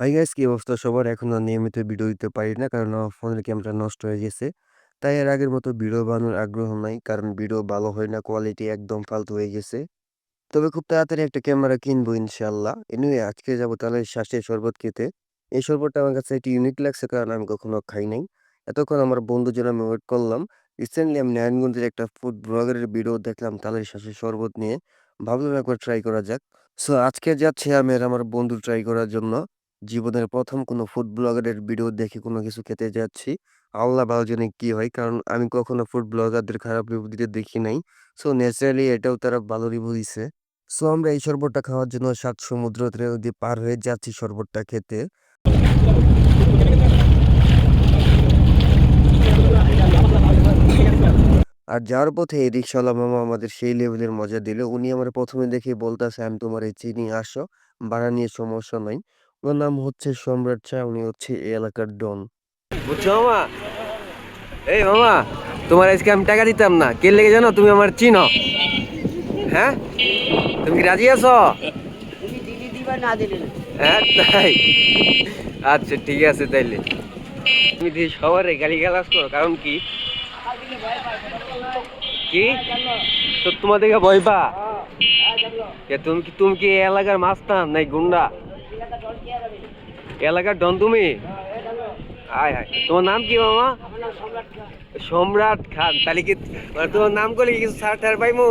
Hi guys কি অবস্থা সবার? এখন আর নিয়মিত ভিডিও দিতে পারি না কারণ আমার ফোনের ক্যামেরা নষ্ট হয়ে গেছে। তাই এর আগের মতো ভিডিও বানানোর আগ্রহ নাই। কারণ ভিডিও ভালো হয় না, কোয়ালিটি একদম ফালতু হয়ে গেছে। তবে খুব তাড়াতাড়ি একটা ক্যামেরা কিনবো ইনশাআল্লাহ। এনিওয়ে আজকে যাব তাহলে শ্বাসের শরবত খেতে। এই শরবতটা আমার কাছে একটু ইউনিক লাগছে কারণ আমি কখনো খাই নাই। এতক্ষণ আমার বন্ধুর জন্য আমি ওয়েট করলাম। রিসেন্টলি আমি নারায়ণগঞ্জের একটা ফুড ব্লগারের ভিডিও দেখলাম তালের শ্বাসের শরবত নিয়ে। ভাবলাম একবার ট্রাই করা যাক। সো আজকে যাচ্ছি আমি আর আমার বন্ধু ট্রাই করার জন্য। জীবনের প্রথম কোনো ফুড ব্লগারের ভিডিও দেখে কোনো কিছু খেতে যাচ্ছি। আল্লাহ ভালো জানে কী হয়। কারণ আমি কখনো ফুড ব্লগারদের খারাপ রিভিউ দিতে দেখি নাই। সো ন্যাচারালি এটাও তারা ভালো রিভিউ দিছে। সো আমরা এই শরবতটা খাওয়ার জন্য সাত সমুদ্র নদী পার হয়ে যাচ্ছি শরবতটা খেতে। আর যাওয়ার পথে এই রিক্শাওয়ালা মামা আমাদের সেই লেভেলের মজা দিল। উনি আমার ১ম এ দেখেই বলতেছে, "আমি তোমার এই চিনি আসো। ভাড়া নিয়ে সমস্যা নাই।" ওনার নাম হচ্ছে সম্রাট চা। উনি হচ্ছে এই এলাকার ডন। বুঝছ মামা? এই মামা তোমার আজকে আমি টাকা দিতাম না। কে লেগে জানো? তুমি আমার চিনো। হ্যাঁ? তুমি কি রাজি আছো? তুমি দিদি দিবা না দিলে না। হ্যাঁ তাই? আচ্ছা ঠিক আছে তাইলে। তুমি দিয়ে সবারে গালি গালাজ করো কারণ কি? কি? তো দেখে ভয় পা। এ, তুমি কি তুমি কি এই এলাকার মাস্তান নাই গুন্ডা? এলাকার ডন তুমি? আয় হায়। তোমার নাম কি মামা? সম্রাট খান। তাহলে কি মানে তোমার নাম করলে কি কিছু ছাড় টাড় পাইমু?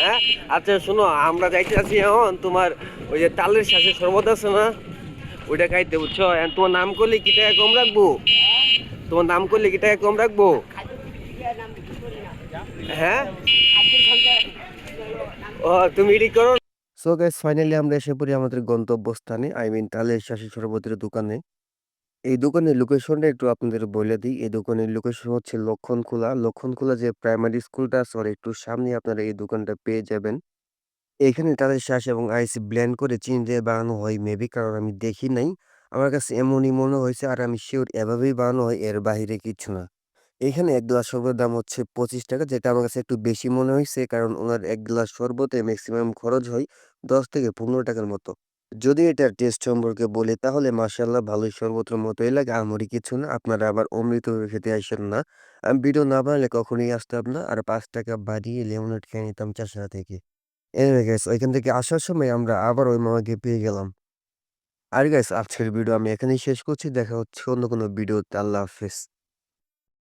হ্যাঁ? আচ্ছা শোনো, আমরা যাইতে আছি এখন। তোমার ওই যে তালের শ্বাসের শরবত আছে না? ওইটা খাইতে, বুঝছ? তোমার নাম করলে কি টাকা কম রাখব? তোমার নাম করলে কি টাকা কম রাখব? হ্যাঁ? ও, তুমি এটি করো সো গাইস ফাইনালি আমরা এসে পড়ি আমাদের গন্তব্যস্থানে। আই মিন তালের শ্বাসী শরবতের দোকানে। এই দোকানের লোকেশনটা একটু আপনাদের বলে দিই। এই দোকানের লোকেশন হচ্ছে লক্ষণখোলা। লক্ষণখোলা যে প্রাইমারি স্কুলটা আছে একটু সামনে আপনারা এই দোকানটা পেয়ে যাবেন। এখানে তাদের শ্বাস এবং আইস ব্ল্যান্ড করে চিনি দিয়ে বানানো হয় মেবি কারণ আমি দেখি নাই। আমার কাছে এমনই মনে হয়েছে, আর আমি শিওর এভাবেই বানানো হয়, এর বাহিরে কিছু না। এখানে ১ গ্লাস শরবতের দাম হচ্ছে ৳২৫ যেটা আমার কাছে একটু বেশি মনে হইছে কারণ উনার ১ গ্লাস শরবতে ম্যাক্সিমাম খরচ হয় ৳১০-৳১৫ মতো। যদি এটার টেস্ট সম্পর্কে বলি, তাহলে মাশাআল্লাহ ভালোই শরবতের মতোই লাগে, আহামরি কিছু না। আপনারা আবার অমৃত খেতে আইসেন না। আমি ভিডিও না বানালে কখনোই আসতাম না। আর পাঁচ টাকা বাড়িয়ে লেমনেড খেয়ে নিতাম চাষড়া থেকে। এনিওয়ে গাইস ওইখান থেকে আসার সময় আমরা আবার ওই মামাকে পেয়ে গেলাম। আর গাইস আজকের ভিডিও আমি এখানেই শেষ করছি। দেখা হচ্ছে অন্য কোনো ভিডিওতে। আল্লাহ হাফেজ।